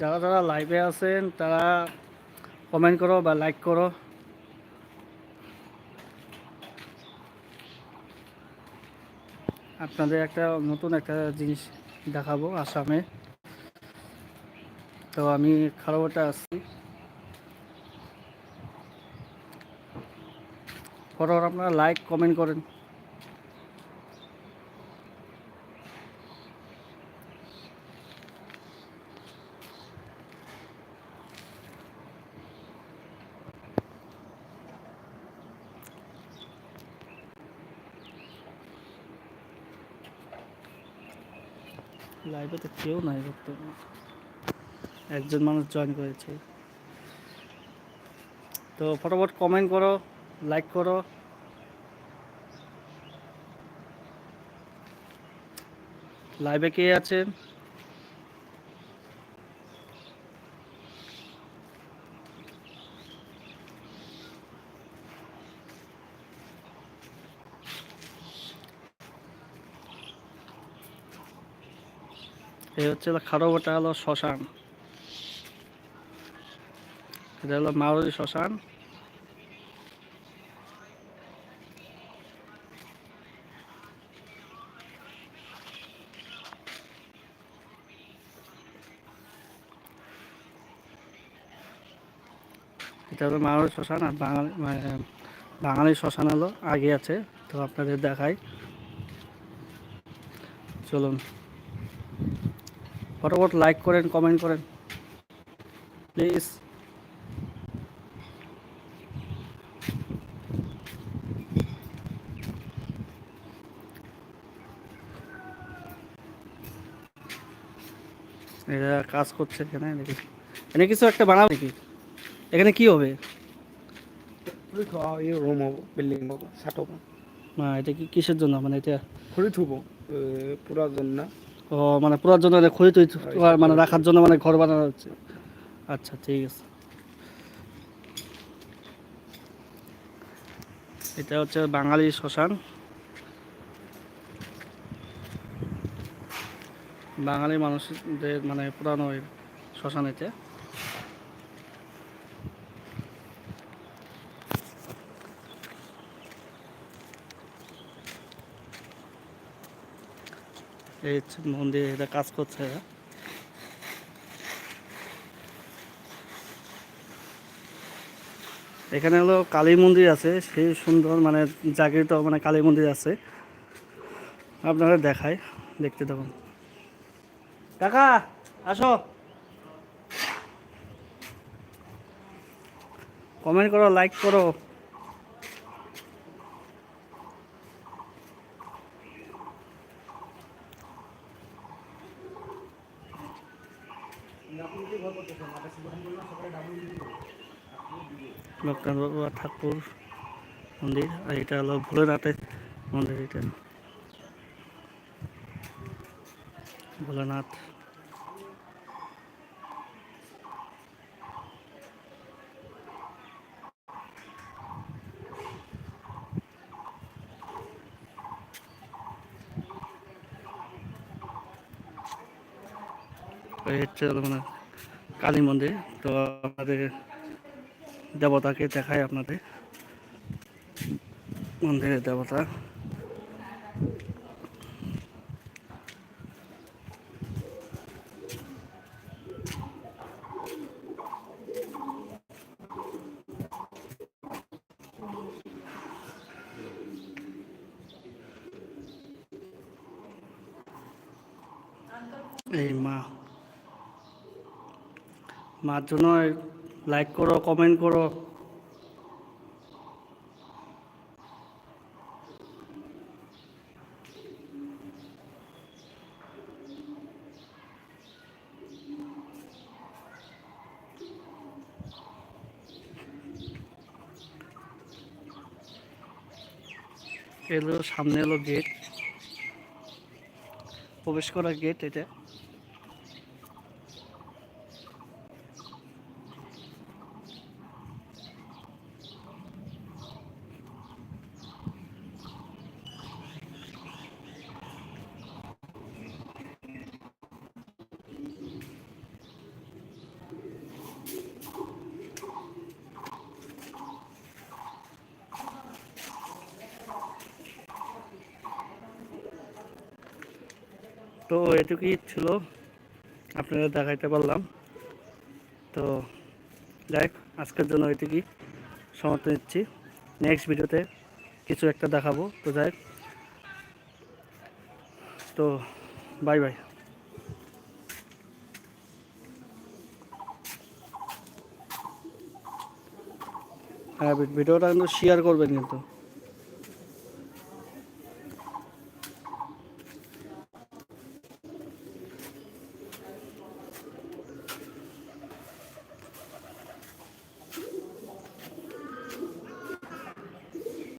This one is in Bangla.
যারা যারা লাইভে আছেন, তারা কমেন্ট করো বা লাইক করো। আপনাদের একটা নতুন একটা জিনিস দেখাবো আসামে। তো আমি খারাপটা আসছি। ফটোর আপনারা লাইক কমেন্ট করেন। লাইভে তো কেউ নাই বর্তমানে। একজন মানুষ জয়েন করেছে। তো ফটোফট কমেন্ট করো লাইক করো। লাইভে কে আছেন এই হচ্ছে খারোটা হলো শ্মশান। এটা হলো মারুতি শ্মশান। এটা হলো মারুতি শ্মশান, আর বাঙালি মানে বাঙালি শ্মশান হলো আগে আছে, তো আপনাদের দেখাই। চলুন। ফটোফট লাইক করেন কমেন্ট করেন। প্লিজ এরা কাজ করছে এখানে নাকি এখানে কিছু একটা বানাও নাকি? এখানে কি হবে? হ'ব বিল্ডিং হ'ব চাট হ'ব না এটা কি কিসের জন্য? মানে এটা খৰি থ'ব পূৰা জন্য। ও মানে পুরার জন্য খড়ি তৈরি মানে রাখার জন্য মানে ঘর বানানো হচ্ছে। আচ্ছা ঠিক আছে। এটা হচ্ছে বাঙালি শ্মশান। বাঙালি মানুষদের মানে পুরানো শ্মশান এটা। এই মন্দির এটা কাজ করছে এখানে হলো কালী মন্দির আছে, সেই সুন্দর মানে জাগৃত মানে কালী মন্দির আছে। আপনারা দেখায় দেখতে থাকুন। কাকা, আসো। কমেন্ট করো লাইক করো। লোকনাথ বাবা ঠাকুর মন্দির, আর এটা হলো ভোলেনাথের মন্দির, এটা। ভোলেনাথ। হচ্ছে মানে কালী মন্দির, তো আমাদের দেবতাকে দেখায় আপনাদের। মন্দিরের দেবতা। এই মা। মার জন্য লাইক করো কমেন্ট করো। এলো সামনে এলো গেট প্রবেশ করার গেট এটা। তো এটুকুই ছিল। আপনারা দেখাইতে পারলাম। তো যাই আজকের জন্য এটুকুই সমাপ্ত নিচ্ছি। নেক্সট ভিডিওতে কিছু একটা দেখাবো। তো যাই তো বাই বাই হ্যাঁ ভিডিওটা কিন্তু শেয়ার করবেন কিন্তু।